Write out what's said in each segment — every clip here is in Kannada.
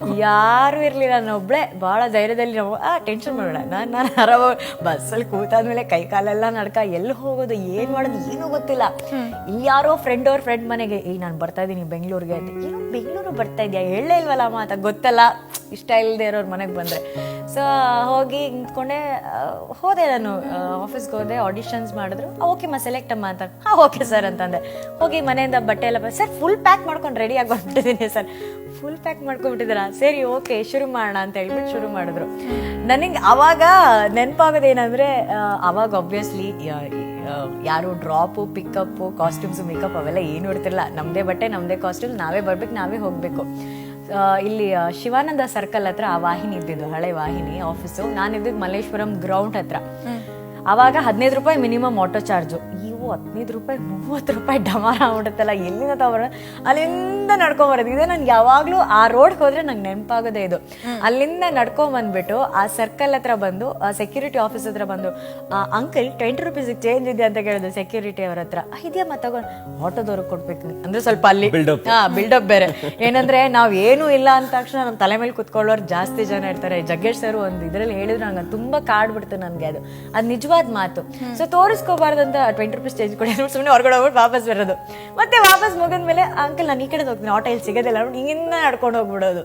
ಯಾರು ಇರ್ಲಿಲ್ಲ, ನಾನು ಒಬ್ಳೆ. ಬಹಳ ಧೈರ್ಯದಲ್ಲಿ ನಾವು, ಆ ಟೆನ್ಷನ್ ಮಾಡೋಣ. ನಾನು ನಾನು ಆರಾಮ, ಬಸ್ಸಲ್ಲಿ ಕೂತಾದ್ಮೇಲೆ ಕೈ ಕಾಲೆಲ್ಲ ನಡ್ಕ, ಎಲ್ಲಿ ಹೋಗೋದು, ಏನ್ ಮಾಡೋದು, ಏನೂ ಗೊತ್ತಿಲ್ಲ. ಇಲ್ಲಿ ಯಾರೋ ಫ್ರೆಂಡ್ ಅವ್ರ ಫ್ರೆಂಡ್ ಮನೆಗೆ, ಏಯ್, ನಾನು ಬರ್ತಾ ಇದೀನಿ ಬೆಂಗಳೂರಿಗೆ. ಅಂತ ಏನೋ ಬೆಂಗಳೂರು ಬರ್ತಾ ಇದೆಯಾ? ಹೇಳೇ ಇಲ್ವಲ್ಲ ಅಂತ ಗೊತ್ತಲ್ಲ? ಇಷ್ಟ ಇಲ್ಲದೆ ಇರೋರ್ ಮನೆಗೆ ಬಂದ್ರೆ. ಸೊ ಹೋಗಿ ನಿಂತ್ಕೊಂಡೆ ಹೋದೆ ನಾನು ಆಫೀಸ್ಗೆ ಹೋದೆ ಆಡಿಷನ್ಸ್ ಮಾಡಿದ್ರು. ಓಕೆ ಮಾ ಸೆಲೆಕ್ಟ್ ಅಮ್ಮ ಅಂತ. ಹಾಂ ಓಕೆ ಸರ್ ಅಂತಂದೆ. ಹೋಗಿ ಮನೆಯಿಂದ ಬಟ್ಟೆ ಎಲ್ಲ ಸರ್ ಫುಲ್ ಪ್ಯಾಕ್ ಮಾಡ್ಕೊಂಡು ರೆಡಿ ಆಗಿ ಬಂದ್ಬಿಟ್ಟಿದ್ದೀನಿ ಸರ್ ಫುಲ್ ಪ್ಯಾಕ್ ಮಾಡ್ಕೊಂಡ್ಬಿಟ್ಟಿದ್ದೀರಾ? ಸರಿ ಓಕೆ ಶುರು ಮಾಡೋಣ ಅಂತ ಹೇಳ್ಬಿಟ್ಟು ಶುರು ಮಾಡಿದ್ರು. ನನಗೆ ಅವಾಗ ನೆನಪಾಗೋದೇನಂದ್ರೆ ಅವಾಗ ಒಬ್ವಿಯಸ್ಲಿ ಯಾರು ಡ್ರಾಪು ಪಿಕಪ್ಪು ಕಾಸ್ಟ್ಯೂಮ್ಸು ಮೇಕಪ್ ಅವೆಲ್ಲ ಏನು ಇಡ್ತಿರಲ್ಲ ನಮ್ಮದೇ ಬಟ್ಟೆ ನಮ್ಮದೇ ಕಾಸ್ಟ್ಯೂಮ್ ನಾವೇ ಬರ್ಬೇಕು, ನಾವೇ ಹೋಗಬೇಕು. ಇಲ್ಲಿ ಶಿವಾನಂದ ಸರ್ಕಲ್ ಹತ್ರ ಆ ವಾಹಿನಿ ಇದ್ದಿದ್ದು ಹಳೆ ವಾಹಿನಿ ಆಫೀಸು ನಾನಿದ್ದಿದ್ದು ಮಲ್ಲೇಶ್ವರಂ ಗ್ರೌಂಡ್ ಹತ್ರ. ಅವಾಗ ಹದಿನೈದು ರೂಪಾಯಿ ಮಿನಿಮಮ್ ಆಟೋ ಚಾರ್ಜು ಹದಿನೈದು ರೂಪಾಯಿ ಮೂವತ್ತು ರೂಪಾಯಿ ಡಮಾರ ಆಗ್ಬಿಡುತ್ತಲ್ಲ ಎಲ್ಲಿಂದ ತಗೊಬರ ಅಲ್ಲಿಂದ ನಡ್ಕೊಂಬರೋದು. ಇದೆ ನನ್ಗೆ ಯಾವಾಗಲೂ ಆ ರೋಡ್ಗೆ ಹೋದ್ರೆ ನಂಗೆ ನೆನಪಾಗೋದೇ ಇದು. ಅಲ್ಲಿಂದ ನಡ್ಕೊಂಡ್ ಬಂದ್ಬಿಟ್ಟು ಆ ಸರ್ಕಲ್ ಹತ್ರ ಬಂದು ಆ ಸೆಕ್ಯೂರಿಟಿ ಆಫೀಸ್ ಹತ್ರ ಬಂದು ಆ ಅಂಕಲ್ ಟ್ವೆಂಟಿ ರುಪೀಸ್ ಚೇಂಜ್ ಇದೆ ಅಂತ ಕೇಳಿದ್ರು ಸೆಕ್ಯೂರಿಟಿ ಅವ್ರ ಹತ್ರ. "ಆ, ಇದೆಯಮ್ಮ ತಗೊಂಡು ಆಟೋದವ್ರಿಗೆ ಕೊಡ್ಬೇಕು. ಅಂದ್ರೆ ಸ್ವಲ್ಪ ಅಲ್ಲಿ ಹಾ ಬಿಲ್ಡಪ್ ಬೇರೆ. ಏನಂದ್ರೆ ನಾವ್ ಏನು ಇಲ್ಲ ಅಂದ ತಕ್ಷಣ ನಮ್ಮ ತಲೆ ಮೇಲೆ ಕುತ್ಕೊಳ್ಳೋರು ಜಾಸ್ತಿ ಜನ ಇರ್ತಾರೆ. ಜಗ್ಗೇಶ್ ಸರ್ ಒಂದು ಇದ್ರಲ್ಲಿ ಹೇಳಿದ್ರು ನಂಗೆ ತುಂಬಾ ಕಾಡ್ಬಿಡ್ತು ನನ್ಗೆ ಅದು. ಅದು ನಿಜವಾದ ಮಾತು. ಸೊ ತೋರಿಸ್ಕೋಬಾರ್ದಂತ ಟ್ವೆಂಟಿ ರುಪೀಸ್ ಚೇಂಜ್ ಕೊಡಿ ಸುಮ್ಮನೆ ಹೊರಗಡೆ ಹೋಗ್ಬಿಟ್ಟು ವಾಪಸ್ ಬರೋದು. ಮತ್ತೆ ವಾಪಸ್ ಮುಗಿದ್ಮೇಲೆ ಅಂಕಲ್ ನಾನು ಈ ಕಡೆ ಹೋಗ್ತೀನಿ ಆಟೋ ಇಲ್ಲಿ. ಸಿಗೋದಿಲ್ಲ ಹಿಂಗಿಂದ ನಡ್ಕೊಂಡು ಹೋಗ್ಬಿಡೋದು.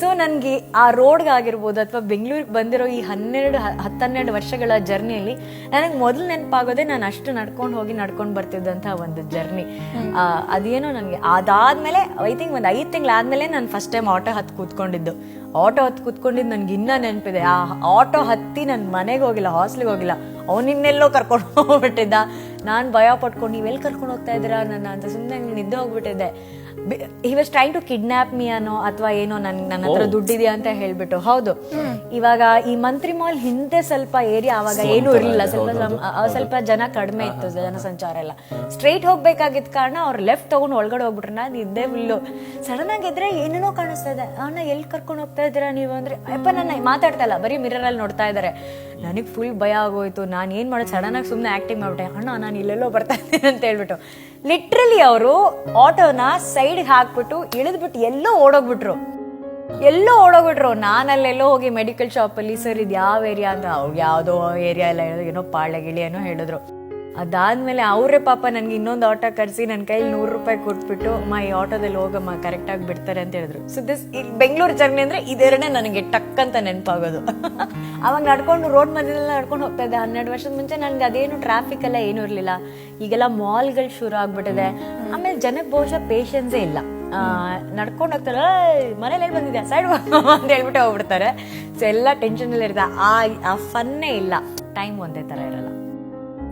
ಸೊ ನನ್ಗೆ ಆ ರೋಡ್ಗಾಗಿರ್ಬೋದು ಅಥವಾ ಬೆಂಗಳೂರಿಗೆ ಬಂದಿರೋ ಈ ಹನ್ನೆರಡು ಹತ್ತನ್ನೆರಡು ವರ್ಷಗಳ ಜರ್ನಿಯಲ್ಲಿ ನನಗೆ ಮೊದಲು ನೆನಪಾಗೋದೇ ನಾನು ಅಷ್ಟು ನಡ್ಕೊಂಡು ಹೋಗಿ ನಡ್ಕೊಂಡು ಬರ್ತಿದ್ದಂತಹ ಒಂದು ಜರ್ನಿ ಅದೇನೋ ನನಗೆ ಅದಾದ್ಮೇಲೆ ಐ ಥಿಂಕ್ ಒಂದು ಐದು ತಿಂಗಳಾದ್ಮೇಲೆ ನಾನು ಫಸ್ಟ್ ಟೈಮ್ ಆಟೋ ಹತ್ತು ಕೂತ್ಕೊಂಡಿದ್ದು. ಆಟೋ ಹತ್ತು ಕೂತ್ಕೊಂಡಿದ್ದು ನನ್ಗೆ ಇನ್ನೂ ನೆನಪಿದೆ. ಆ ಆಟೋ ಹತ್ತಿ ನನ್ನ ಮನೆಗೆ ಹೋಗಿಲ್ಲ ಹಾಸ್ಟ್ಲಿಗೆ ಹೋಗಿಲ್ಲ. ಅವನಿನ್ನೆಲ್ಲೋ ಕರ್ಕೊಂಡು ಹೋಗ್ಬಿಟ್ಟಿದ್ದ. ನಾನು ಭಯ ಪಟ್ಕೊಂಡು ನೀವೆಲ್ಲಿ ಕರ್ಕೊಂಡು ಹೋಗ್ತಾ ಇದ್ದೀರಾ? ನನ್ನ ಅಂತ ಸುಮ್ಮನೆ ನಿದ್ದೆ ಹೋಗ್ಬಿಟ್ಟಿದ್ದೆ he was trying to kidnap me ಅನ್ನೋ ಅಥವಾ ಏನೋ ನನ್ ನನ್ನ ಹತ್ರ ದುಡ್ಡಿದೆಯಾ ಅಂತ ಹೇಳ್ಬಿಟ್ಟು. ಹೌದು. ಇವಾಗ ಈ ಮಂತ್ರಿ ಮಾಲ್ ಹಿಂದೆ ಸ್ವಲ್ಪ ಏರಿಯಾ ಅವಾಗ ಏನೂ ಇರಲಿಲ್ಲ. ಸ್ವಲ್ಪ ಸ್ವಲ್ಪ ಜನ ಕಡಿಮೆ ಇತ್ತು ಜನಸಂಚಾರ ಎಲ್ಲ. ಸ್ಟ್ರೈಟ್ ಹೋಗ್ಬೇಕಾಗಿದ್ದ ಕಾರಣ ಅವ್ರು ಲೆಫ್ಟ್ ತಗೊಂಡು ಒಳಗಡೆ ಹೋಗ್ಬಿಟ್ರೆ. ನಾನು ಇದ್ದೇ ಫುಲ್ಲು ಸಡನ್ ಆಗಿದ್ರೆ ಏನೇನೋ ಕಾಣಿಸ್ತಾ ಇದೆ. ಅಣ್ಣ ಎಲ್ಲಿ ಕರ್ಕೊಂಡು ಹೋಗ್ತಾ ಇದ್ದೀರಾ ನೀವು ಅಂದ್ರೆ? ಅಪ್ಪ ನನ್ನ ಮಾತಾಡ್ತಾ ಇಲ್ಲ. ಬರೀ ಮಿರರ್ ಅಲ್ಲಿ ನೋಡ್ತಾ ಇದ್ದಾರೆ. ನನಗೆ ಫುಲ್ ಭಯ ಆಗೋಯ್ತು. ನಾನು ಏನ್ ಮಾಡೋದು? ಸಡನ್ ಆಗಿ ಸುಮ್ಮನೆ ಆಕ್ಟಿಂಗ್ ಮಾಡ್ಬಿಟ್ಟೆ. ಅಣ್ಣ ನಾನು ಇಲ್ಲೆಲ್ಲೋ ಬರ್ತಾ ಇದ್ದೀನಿ ಅಂತ ಹೇಳ್ಬಿಟ್ಟು. ಲಿಟ್ರಲಿ ಅವರು ಆಟೋನ ಸೈಡ್ಗೆ ಹಾಕ್ಬಿಟ್ಟು ಇಳಿದ್ಬಿಟ್ಟು ಎಲ್ಲೋ ಓಡೋಗ್ಬಿಟ್ರು. ಎಲ್ಲೋ ಓಡೋಗ್ಬಿಟ್ರು. ನಾನಲ್ಲೆಲ್ಲೋ ಹೋಗಿ ಮೆಡಿಕಲ್ ಶಾಪಲ್ಲಿ ಸರ್ ಇದು ಯಾವ ಏರಿಯಾ ಅಂತ? ಅವ್ರು, ಯಾವುದೋ ಏರಿಯಾ ಎಲ್ಲ ಏನೋ ಪಾಳೆ ಏನೋ ಹೇಳಿದ್ರು. ಅದಾದ್ಮೇಲೆ ಅವರೇ ಪಾಪ ನನಗೆ ಇನ್ನೊಂದು ಆಟೋ ಕರೆಸಿ ನನ್ನ ಕೈಲಿ ನೂರು ರೂಪಾಯಿ ಕೊಟ್ಬಿಟ್ಟು, ಮಾ, ಈ ಆಟೋದಲ್ಲಿ ಹೋಗಮ್ಮ ಕರೆಕ್ಟಾಗಿ ಬಿಡ್ತಾರೆ ಅಂತ ಹೇಳಿದ್ರು. ಸೊ ದಿಸ್ ಈಗ ಬೆಂಗಳೂರು ಜರ್ನಿ ಅಂದ್ರೆ ಇದೆರಡೇ ನನಗೆ ಟಕ್ ಅಂತ ನೆನಪಾಗೋದು. ಅವಾಗ ನಡ್ಕೊಂಡು ರೋಡ್ ಮಧ್ಯದಲ್ಲಿ ನಡ್ಕೊಂಡು ಹೋಗ್ತಾ ಇದ್ದೆ. ಹನ್ನೆರಡು ವರ್ಷದ ಮುಂಚೆ ನನಗೆ ಅದೇನು ಟ್ರಾಫಿಕ್ ಎಲ್ಲ ಏನೂ ಇರಲಿಲ್ಲ. ಈಗೆಲ್ಲ ಮಾಲ್ಗಳು ಶುರು ಆಗ್ಬಿಟ್ಟಿದೆ. ಆಮೇಲೆ ಜನಕ್ಕೆ ಬಹುಶಃ ಪೇಷನ್ಸೇ ಇಲ್ಲ. ನಡ್ಕೊಂಡು ಹೋಗ್ತಾರೆ ಮನೇಲಿ ಎಲ್ಲಿ ಬಂದಿದ್ಯಾ? ಸೈಡ್ ಅಂತ ಹೇಳ್ಬಿಟ್ಟು ಹೋಗ್ಬಿಡ್ತಾರೆ. ಸೊ ಎಲ್ಲ ಟೆನ್ಷನ್ ಅಲ್ಲಿ ಇರುತ್ತೆ. ಆ ಆ ಫನ್ನೇ ಇಲ್ಲ. ಟೈಮ್ ಒಂದೇ ಥರ ಇರಲ್ಲ.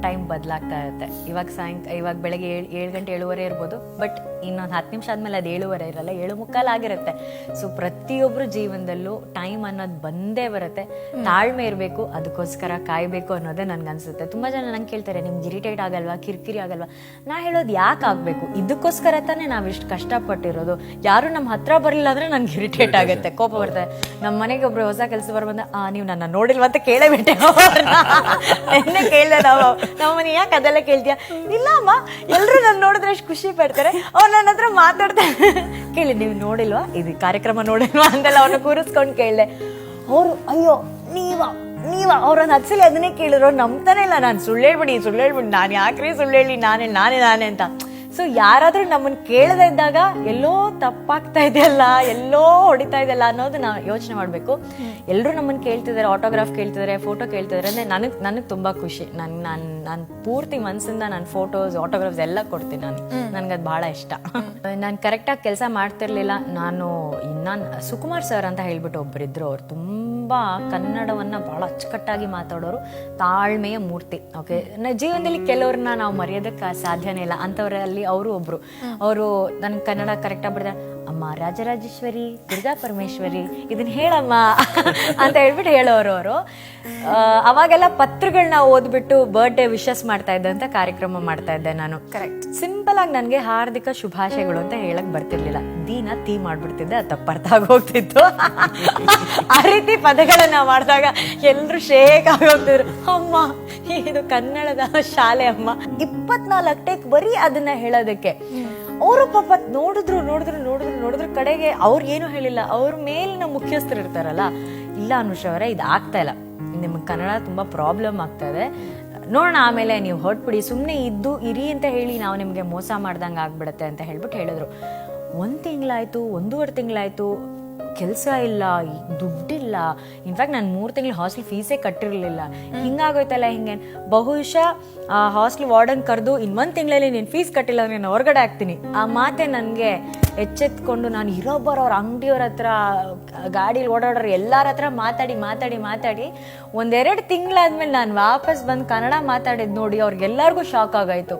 ಟೈಮ್ ಬದಲಾಗ್ತಾ ಇರುತ್ತೆ. ಇವಾಗ ಸಾಯಂಕಾಲ ಇವಾಗ ಬೆಳಗ್ಗೆ ಏಳು ಏಳು ಗಂಟೆ ಏಳುವರೆ ಇರ್ಬೋದು ಬಟ್ ಇನ್ನೊಂದು ಹತ್ತು ನಿಮಿಷ ಆದಮೇಲೆ ಅದು ಏಳುವರೆ ಇರಲ್ಲ ಏಳು ಮುಕ್ಕಾಲು ಆಗಿರುತ್ತೆ. ಸೊ ಪ್ರತಿಯೊಬ್ಬರ ಜೀವನದಲ್ಲೂ ಟೈಮ್ ಅನ್ನೋದು ಬಂದೇ ಬರುತ್ತೆ. ತಾಳ್ಮೆ ಇರಬೇಕು ಅದಕ್ಕೋಸ್ಕರ ಕಾಯಬೇಕು ಅನ್ನೋದೇ ನನ್ಗೆ ಅನ್ಸುತ್ತೆ. ತುಂಬ ಜನ ನಂಗೆ ಕೇಳ್ತಾರೆ ನಿಮ್ಗೆ ಇರಿಟೇಟ್ ಆಗಲ್ವಾ ಕಿರಿಕಿರಿ ಆಗಲ್ವಾ? ನಾ ಹೇಳೋದು ಯಾಕೆ ಆಗಬೇಕು? ಇದಕ್ಕೋಸ್ಕರ ತಾನೇ ನಾವು ಇಷ್ಟು ಕಷ್ಟಪಟ್ಟಿರೋದು. ಯಾರು ನಮ್ಮ ಹತ್ರ ಬರಲಿಲ್ಲ ಅಂದರೆ ನಂಗೆ ಇರಿಟೇಟ್ ಆಗುತ್ತೆ ಕೋಪ ಬರ್ತದೆ. ನಮ್ಮ ಮನೆಗೆ ಒಬ್ಬರು ಹೊಸ ಕೆಲಸ ಬಂದ ಆ ನೀವು ನನ್ನ ನೋಡಿಲ್ವಾ? ಅಂತ ಕೇಳೇ ಬಿಟ್ಟೆ ಕೇಳ್ದೆ ನಾವು. ನಮ್ಮ ಮನೆ ಯಾಕೆ ಅದೆಲ್ಲ ಕೇಳ್ತೀಯ? ಇಲ್ಲ ಅಮ್ಮ ಎಲ್ಲರೂ ನನ್ನ ನೋಡಿದ್ರೆ ಎಷ್ಟು ಖುಷಿ ಪಡ್ತಾರೆ. ಅವ್ರು ನನ್ನ ಹತ್ರ ಮಾತಾಡ್ತಾರೆ ಕೇಳಿ, ನೀವು ನೋಡಿಲ್ವಾ? ಇದು ಕಾರ್ಯಕ್ರಮ ನೋಡಿಲ್ವಾ? ಅಂತೆಲ್ಲ ಅವ್ರನ್ನ ಕೂರಿಸ್ಕೊಂಡು ಕೇಳಿದೆ. ಅವರು, ಅಯ್ಯೋ, ನೀವ ನೀವ, ಅವ್ರನ್ನ ಹತ್ಸಲಿ ಅದನ್ನೇ ಕೇಳಿದ್ರು ನಂಬ್ತಾನೆ ಇಲ್ಲ. ನಾನು ಸುಳ್ಳು ಹೇಳ್ಬಿಡಿ ಸುಳ್ಳು ಹೇಳ್ಬಿಡಿ. ನಾನು ಯಾಕ್ರಿ ಸುಳ್ಳು ಹೇಳಿ, ನಾನೇ ನಾನೇ ನಾನೇ ಅಂತ. ಸೊ ಯಾರಾದ್ರೂ ನಮ್ಮನ್ನ ಕೇಳದೇ ಇದ್ದಾಗ ಎಲ್ಲೋ ತಪ್ಪಾಗ್ತಾ ಇದೆಯಲ್ಲ ಎಲ್ಲೋ ಹೊಡಿತಾ ಇದೆಯಲ್ಲ ಅನ್ನೋದು ನಾವು ಯೋಚನೆ ಮಾಡಬೇಕು. ಎಲ್ಲರೂ ನಮ್ಮನ್ನ ಕೇಳ್ತಿದ್ದಾರೆ ಆಟೋಗ್ರಾಫ್ ಕೇಳ್ತಿದ್ದಾರೆ ಫೋಟೋ ಕೇಳ್ತಿದ್ದಾರೆ ಅಂದ್ರೆ ನನಗೆ ನನಗೆ ತುಂಬಾ ಖುಷಿ. ನನ್ ನಾನು ನಾನು ಪೂರ್ತಿ ಮನಸ್ಸಿಂದ ನಾನು ಫೋಟೋಸ್ ಆಟೋಗ್ರಾಫ್ಸ್ ಎಲ್ಲ ಕೊಡ್ತೀನಿ ನಾನು. ನನ್ಗದು ಬಹಳ ಇಷ್ಟ. ನಾನು ಕರೆಕ್ಟಾಗಿ ಕೆಲಸ ಮಾಡ್ತಿರ್ಲಿಲ್ಲ. ನಾನು ನಾನು ಸುಕುಮಾರ್ ಸರ್ ಅಂತ ಹೇಳ್ಬಿಟ್ಟು ಒಬ್ಬರಿದ್ರು ಅವ್ರು ತುಂಬಾ ಕನ್ನಡವನ್ನ ಬಹಳ ಅಚ್ಚುಕಟ್ಟಾಗಿ ಮಾತಾಡೋರು ತಾಳ್ಮೆಯ ಮೂರ್ತಿ. ಓಕೆ ಜೀವನದಲ್ಲಿ ಕೆಲವ್ರನ್ನ ನಾವು ಮರೆಯೋದಕ್ಕೆ ಸಾಧ್ಯನೇ ಇಲ್ಲ. ಅಂಥವರಲ್ಲಿ ಅವರು ಒಬ್ರು. ಅವರು ನನ್ ಕನ್ನಡ ಕರೆಕ್ಟಾಗಿ ಬಿಡ್ತಾರೆ ಅಮ್ಮ ರಾಜರಾಜೇಶ್ವರಿ ದುರ್ಗಾ ಪರಮೇಶ್ವರಿ ಇದನ್ನ ಹೇಳಮ್ಮ ಅಂತ ಹೇಳ್ಬಿಟ್ಟು ಹೇಳೋರು ಅವರು. ಅವಾಗೆಲ್ಲ ಪತ್ರಗಳನ್ನ ಓದ್ಬಿಟ್ಟು ಬರ್ಡೇ ವಿಶಸ್ ಮಾಡ್ತಾ ಇದ್ದಂತ ಕಾರ್ಯಕ್ರಮ ಮಾಡ್ತಾ ಇದ್ದೆ ನಾನು. ಕರೆಕ್ಟ್ ಸಿಂಪಲ್ ಆಗಿ ನನಗೆ ಹಾರ್ದಿಕ ಶುಭಾಶಯಗಳು ಅಂತ ಹೇಳಕ್ ಬರ್ತಿರ್ಲಿಲ್ಲ. ದೀನ ತೀ ಮಾಡ್ಬಿಡ್ತಿದ್ದೆ ಅದು ಆಗೋಗ್ತಿತ್ತು. ಆ ರೀತಿ ಪದಗಳನ್ನ ಮಾಡಿದಾಗ ಎಲ್ರು ಶೇಕ್ ಆಗೋಗ್ತಿದ್ರು. ಅಮ್ಮ ಇದು ಕನ್ನಡದ ಶಾಲೆ ಅಮ್ಮ. ಇಪ್ಪತ್ನಾಲ್ಕು ಟೇಕ್ ಬರೀ ಅದನ್ನ ಹೇಳೋದಕ್ಕೆ. ಅವರು ಪಾಪ ನೋಡಿದ್ರು ನೋಡಿದ್ರು ನೋಡಿದ್ರು ನೋಡಿದ್ರು ಕಡೆಗೆ ಅವ್ರು ಏನು ಹೇಳಿಲ್ಲ. ಅವ್ರ ಮೇಲಿನ ಮುಖ್ಯಸ್ಥರು ಇರ್ತಾರಲ್ಲ, ಇಲ್ಲ ಅನುಷ ಅವರೇ, ಇದು ಆಗ್ತಾ ಇಲ್ಲ. ನಿಮಗೆ ಕನ್ನಡ ತುಂಬಾ ಪ್ರಾಬ್ಲಮ್ ಆಗ್ತಾ ಇದೆ. ನೋಡೋಣ, ಆಮೇಲೆ ನೀವು ಹೊರಟ್ಬಿಡಿ. ಸುಮ್ಮನೆ ಇದ್ದು ಇರಿ ಅಂತ ಹೇಳಿ ನಾವು ನಿಮಗೆ ಮೋಸ ಮಾಡ್ದಂಗೆ ಆಗ್ಬಿಡತ್ತೆ ಅಂತ ಹೇಳ್ಬಿಟ್ಟು ಹೇಳಿದ್ರು. ಒಂದು ತಿಂಗಳಾಯ್ತು, ಒಂದೂವರೆ ತಿಂಗಳಾಯ್ತು ಕೆಲಸ ಇಲ್ಲ ದುಡ್ಡಿಲ್ಲ. ಇನ್ಫ್ಯಾಕ್ಟ್ ನಾನು ಮೂರು ತಿಂಗಳು ಹಾಸ್ಟೆಲ್ ಫೀಸೇ ಕಟ್ಟಿರಲಿಲ್ಲ. ಹಿಂಗಾಗೋಯ್ತಲ್ಲ ಹಿಂಗೆ? ಬಹುಶಃ, ಆ ಹಾಸ್ಟೆಲ್ ವಾರ್ಡನ್ ಕರೆದು ಇನ್ನೊಂದು ತಿಂಗಳಲ್ಲಿ ನೀನು ಫೀಸ್ ಕಟ್ಟಿಲ್ಲ ಅಂದರೆ ನಾನು ಹೊರಗಡೆ ಹಾಕ್ತೀನಿ ಆ ಮಾತೆ ನನಗೆ ಎಚ್ಚೆತ್ಕೊಂಡು ನಾನು ಇರೋ ಅವ್ರ ಅಂಗಡಿಯವ್ರ ಹತ್ರ, ಗಾಡೀಲಿ ಓಡಾಡೋರು ಎಲ್ಲರ ಹತ್ರ ಮಾತಾಡಿ ಮಾತಾಡಿ ಮಾತಾಡಿ ಒಂದೆರಡು ತಿಂಗಳಾದ್ಮೇಲೆ ನಾನು ವಾಪಸ್ ಬಂದು ಕನ್ನಡ ಮಾತಾಡಿದ್ ನೋಡಿ ಅವ್ರಿಗೆಲ್ಲರಿಗೂ ಶಾಕ್ ಆಗಾಯ್ತು.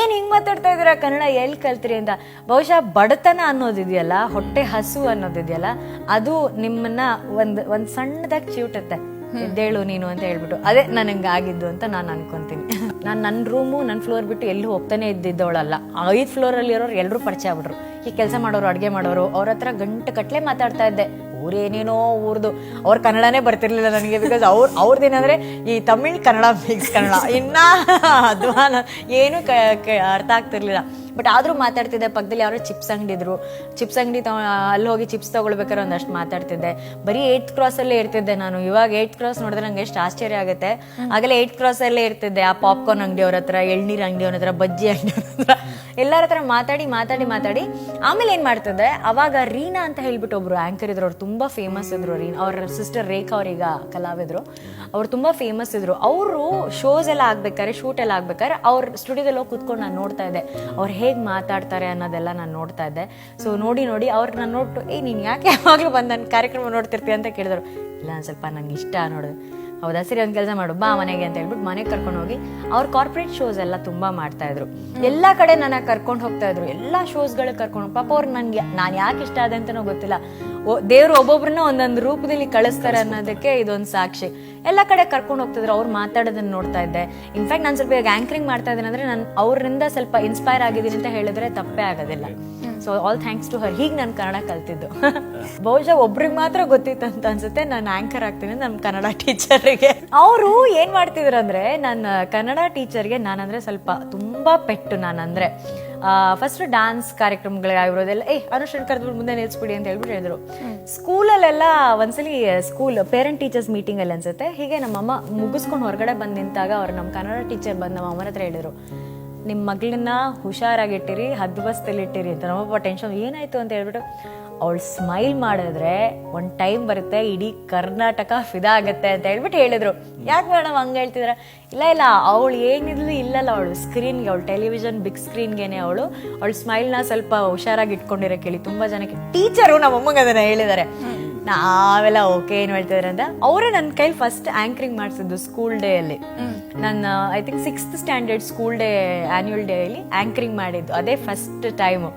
ಏನ್ ಹಿಂಗ್ ಮಾತಾಡ್ತಾ ಇದ್ದೀರಾ ಕನ್ನಡ ಎಲ್ಲಿ ಕಲ್ತ್ರಿ ಅಂತ? ಬಹುಶಃ ಬಡತನ ಅನ್ನೋದಿದೆಯಲ್ಲ, ಹೊಟ್ಟೆ ಹಸು ಅನ್ನೋದಿದೆಯಲ್ಲ ಅದು ನಿಮ್ಮನ್ನ ಒಂದ್ ಒಂದ್ ಸಣ್ಣದಾಗಿ ಚಿವುಟತ್ತೆ ಎದ್ದೇಳು ನೀನು ಅಂತ ಹೇಳ್ಬಿಟ್ಟು. ಅದೇ ನನಗೆ ಆಗಿದ್ದು ಅಂತ ನಾನು ಅನ್ಕೊಂತೀನಿ. ನಾನು ನನ್ನ ರೂಮು ನನ್ನ ಫ್ಲೋರ್ ಬಿಟ್ಟು ಎಲ್ಲೂ ಹೋಗ್ತಾನೆ ಇದ್ದಿದ್ದವಳಲ್ಲ. ಐದು ಫ್ಲೋರಲ್ಲಿ ಇರೋರು ಎಲ್ಲರೂ ಪರಿಚಯ ಆಗ್ಬಿಟ್ರು. ಈ ಕೆಲಸ ಮಾಡೋರು, ಅಡುಗೆ ಮಾಡೋರು, ಅವ್ರ ಹತ್ರ ಗಂಟೆ ಕಟ್ಲೆ ಮಾತಾಡ್ತಾ ಇದ್ದೆ. ಊರೇನೇನೋ ಊರ್ದು. ಅವ್ರ ಕನ್ನಡನೇ ಬರ್ತಿರ್ಲಿಲ್ಲ ನನಗೆ ಬಿಕಾಸ್ ಅವ್ರ ಅವ್ರದ್ದೇನಂದ್ರೆ ಈ ತಮಿಳ್ ಕನ್ನಡ ಮಿಕ್ಸ್ ಕನ್ನಡ. ಇನ್ನ ಅಧ್ವಾನ ಏನು ಅರ್ಥ ಆಗ್ತಿರ್ಲಿಲ್ಲ. ಬಟ್ ಆದರೂ ಮಾತಾಡ್ತಿದ್ದೆ ಪಕ್ಕದಲ್ಲಿ ಯಾರೋ ಚಿಪ್ಸ್ ಅಂಗಡಿ ಇದ್ರು ಚಿಪ್ಸ್ ಅಂಗಡಿ ಅಲ್ಲಿ ಹೋಗಿ ಚಿಪ್ಸ್ ತೊಗೊಳ್ಬೇಕಾದ್ರೆ ಒಂದಷ್ಟು ಮಾತಾಡ್ತಿದ್ದೆ. ಬರೀ ಏಯ್ತ್ ಕ್ರಾಸ್ ಅಲ್ಲೇ ಇರ್ತಿದ್ದೆ ನಾನು. ಇವಾಗ ಏಯ್ತ್ ಕ್ರಾಸ್ ನೋಡಿದ್ರೆ ನಂಗೆ ಎಷ್ಟು ಆಶ್ಚರ್ಯ ಆಗುತ್ತೆ. ಆಗಲೇ ಏಯ್ತ್ ಕ್ರಾಸ್ ಅಲ್ಲೇ ಇರ್ತಿದ್ದೆ, ಆ ಪಾಪ್ಕಾರ್ನ್ ಅಂಗಡಿಯವ್ರ ಹತ್ರ, ಎಳ್ನೀರ್ ಅಂಗಡಿಯವ್ರ ಹತ್ರ, ಬಜ್ಜಿ ಅಂಗಡಿಯವ್ರ ಹತ್ರ. ಎಲ್ಲರ ಹತ್ರ ಮಾತಾಡಿ ಮಾತಾಡಿ ಮಾತಾಡಿ. ಆಮೇಲೆ ಏನ್ ಮಾಡ್ತಿದ್ದೆ? ಅವಾಗ ರೀನಾ ಅಂತ ಹೇಳ್ಬಿಟ್ಟು ಒಬ್ರು ಆಂಕರ್ ಇದ್ರು. ಅವ್ರು ತುಂಬಾ ಫೇಮಸ್ ಇದ್ರು ರೀನಾ. ಅವ್ರ ಸಿಸ್ಟರ್ ರೇಖಾ ಅವ್ರೀಗ ಕಲಾವಿದ್ರು. ಅವ್ರು ತುಂಬಾ ಫೇಮಸ್ ಇದ್ರು. ಅವರು ಶೋಸ್ ಎಲ್ಲ ಆಗ್ಬೇಕಾದ್ರೆ ಶೂಟ್ ಎಲ್ಲ ಆಗ್ಬೇಕಾದ್ರೆ ಅವ್ರ ಸ್ಟುಡಿಯೋದಲ್ಲಿ ಹೋಗಿ ಕುತ್ಕೊಂಡು ನಾನು ನೋಡ್ತಾ ಇದ್ದೆ. ಅವ್ರು ಹೇಗೆ ಮಾತಾಡ್ತಾರೆ ಅನ್ನೋದೆಲ್ಲ ನಾನು ನೋಡ್ತಾ ಇದ್ದೆ. ಸೊ ನೋಡಿ ನೋಡಿ, ಅವ್ರು ನಾನು ನೋಟ್ಟು ಏ, ನೀನು ಯಾಕೆ ಯಾವಾಗಲೂ ಬಂದು ನನ್ನ ಕಾರ್ಯಕ್ರಮ ನೋಡ್ತಿರ್ತೀಯ? ಅಂತ ಕೇಳಿದ್ರು. ಇಲ್ಲ ಸ್ವಲ್ಪ ನನಗೆ ಇಷ್ಟ ನೋಡು. ಹೌದಾ? ಸರಿ, ಒಂದು ಕೆಲಸ ಮಾಡು. ಬಾ ಮನೆಗೆ ಅಂತ ಹೇಳ್ಬಿಟ್ಟು ಮನೆಗೆ ಕರ್ಕೊಂಡು ಹೋಗಿ ಅವ್ರ ಕಾರ್ಪೊರೇಟ್ ಶೋಸ್ ಎಲ್ಲ ತುಂಬಾ ಮಾಡ್ತಾ ಇದ್ರು. ಎಲ್ಲ ಕಡೆ ನನ್ನ ಕರ್ಕೊಂಡು ಹೋಗ್ತಾ ಇದ್ರು. ಎಲ್ಲ ಶೋಸ್ಗಳಿಗೆ ಕರ್ಕೊಂಡು ಪಾಪ ಅವ್ರು ನನಗೆ ನಾನು ಯಾಕೆ ಇಷ್ಟ ಆದ ಅಂತನೋ ಗೊತ್ತಿಲ್ಲ. ದೇವ್ರು ಒಬ್ಬೊಬ್ರನ್ನ ಒಂದೊಂದು ರೂಪದಲ್ಲಿ ಕಳಿಸ್ತಾರೆ ಅನ್ನೋದಕ್ಕೆ ಇದೊಂದು ಸಾಕ್ಷಿ. ಎಲ್ಲ ಕಡೆ ಕರ್ಕೊಂಡು ಹೋಗ್ತಿದ್ರು ಅವ್ರು ಮಾತಾಡೋದನ್ನ ನೋಡ್ತಾ ಇದ್ದೆ. ಇನ್ಫ್ಯಾಕ್ಟ್ ನಾನು ಸ್ವಲ್ಪ ಈಗ ಆಂಕರಿಂಗ್ ಮಾಡ್ತಾ ಇದ್ದೀನಿ ಅಂದ್ರೆ ನಾನು ಅವರಿಂದ ಸ್ವಲ್ಪ ಇನ್ಸ್ಪೈರ್ ಆಗಿದ್ದೀನಿ ಅಂತ ಹೇಳಿದ್ರೆ ತಪ್ಪೇ ಆಗೋದಿಲ್ಲ. So all thanks to her ಹೀಗೆ ನಾನು ಕನ್ನಡ ಕಲ್ತಿದ್ದು. ಬಹುಶಃ ಒಬ್ರಿಗೆ ಮಾತ್ರ ಗೊತ್ತಿತ್ತು ಅಂತ ಅನ್ಸುತ್ತೆ. ನಾನು ಆಂಕರ್ ಆಗ್ತೀನಿ ನಮ್ಮ ಕನ್ನಡ ಟೀಚರ್ಗೆ ಅವರು ಏನ್ ಮಾಡ್ತಿದ್ರು ಅಂದ್ರೆ ನನ್ನ ಕನ್ನಡ ಟೀಚರ್ಗೆ ನಾನಂದ್ರೆ ಸ್ವಲ್ಪ ತುಂಬಾ ಪೆಟ್ಟು ನಾನಂದ್ರೆ. ಫಸ್ಟ್ ಡಾನ್ಸ್ ಕಾರ್ಯಕ್ರಮಗಳಾಗಿರೋದೆಲ್ಲ, ಏ ಅನುಷ್ಠಾನ ಕರೆದ್ಬಿಟ್ಟು ಮುಂದೆ ನಿಲ್ಸ್ಬಿಡಿ ಅಂತ ಹೇಳ್ಬಿಟ್ಟು ಹೇಳಿದ್ರು. ಸ್ಕೂಲಲ್ಲೆಲ್ಲ ಒಂದ್ಸಲಿ ಸ್ಕೂಲ್ ಪೇರೆಂಟ್ ಟೀಚರ್ಸ್ ಮೀಟಿಂಗ್ ಅಲ್ಲಿ ಅನ್ಸುತ್ತೆ. ಹೀಗೆ ನಮ್ಮಮ್ಮ ಮುಗಿಸ್ಕೊಂಡು ಹೊರಗಡೆ ಬಂದ್ ನಿಂತಾಗ ಅವ್ರು ನಮ್ಮ ಕನ್ನಡ ಟೀಚರ್ ಬಂದು ನಮ್ಮ ಅಮ್ಮನ ಹತ್ರ ಹೇಳಿದ್ರು. ನಿಮ್ಮ ಮಗಳನ್ನ ಹುಷಾರಾಗಿಟ್ಟಿರಿ ಹದ್ದು ಬಸ್ತಲ್ಲಿ ಇಟ್ಟಿರಿ. ಅಂತ ನಮ್ಮಪ್ಪ ಟೆನ್ಷನ್ ಏನಾಯ್ತು? ಅಂತ ಹೇಳ್ಬಿಟ್ಟು ಅವಳು ಸ್ಮೈಲ್ ಮಾಡಿದ್ರೆ ಒಂದು ಟೈಮ್ ಬರುತ್ತೆ, ಇಡೀ ಕರ್ನಾಟಕ ಫಿದಾ ಆಗತ್ತೆ ಅಂತ ಹೇಳ್ಬಿಟ್ಟು ಹೇಳಿದ್ರು. ಯಾಕೆ ಮೇಡಮ್ ಹಂಗೆ ಹೇಳ್ತಿದ್ರ? ಇಲ್ಲ ಇಲ್ಲ, ಅವಳು ಏನಿದ್ಲು ಇಲ್ಲಲ್ಲ ಅವಳು ಸ್ಕ್ರೀನ್ಗೆ ಅವಳು ಟೆಲಿವಿಷನ್ ಬಿಗ್ ಸ್ಕ್ರೀನ್ಗೆನೆ ಅವಳು. ಅವಳು ಸ್ಮೈಲ್ನ ಸ್ವಲ್ಪ ಹುಷಾರಾಗಿ ಇಟ್ಕೊಂಡಿರೋ ಕೇಳಿ. ತುಂಬಾ ಜನಕ್ಕೆ ಟೀಚರು ನಮ್ಮಮ್ಮಂಗೆ ಅದನ್ನ ಹೇಳಿದ್ದಾರೆ ನಾವೆಲ್ಲ ಓಕೆ ಏನ್ ಹೇಳ್ತಿದಾರೆ ಅಂತ. ಅವರೇ ನನ್ನ ಕೈಲಿ ಫಸ್ಟ್ ಆಂಕರಿಂಗ್ ಮಾಡಿಸಿದ್ದು ಸ್ಕೂಲ್ ಡೇ ಅಲ್ಲಿ. ನನ್ನ I think sixth standard school day annual day ಅಲ್ಲಿ ಆಂಕರಿಂಗ್ ಮಾಡಿದ್ದು. ಅದೇ ಫಸ್ಟ್ ಟೈಮು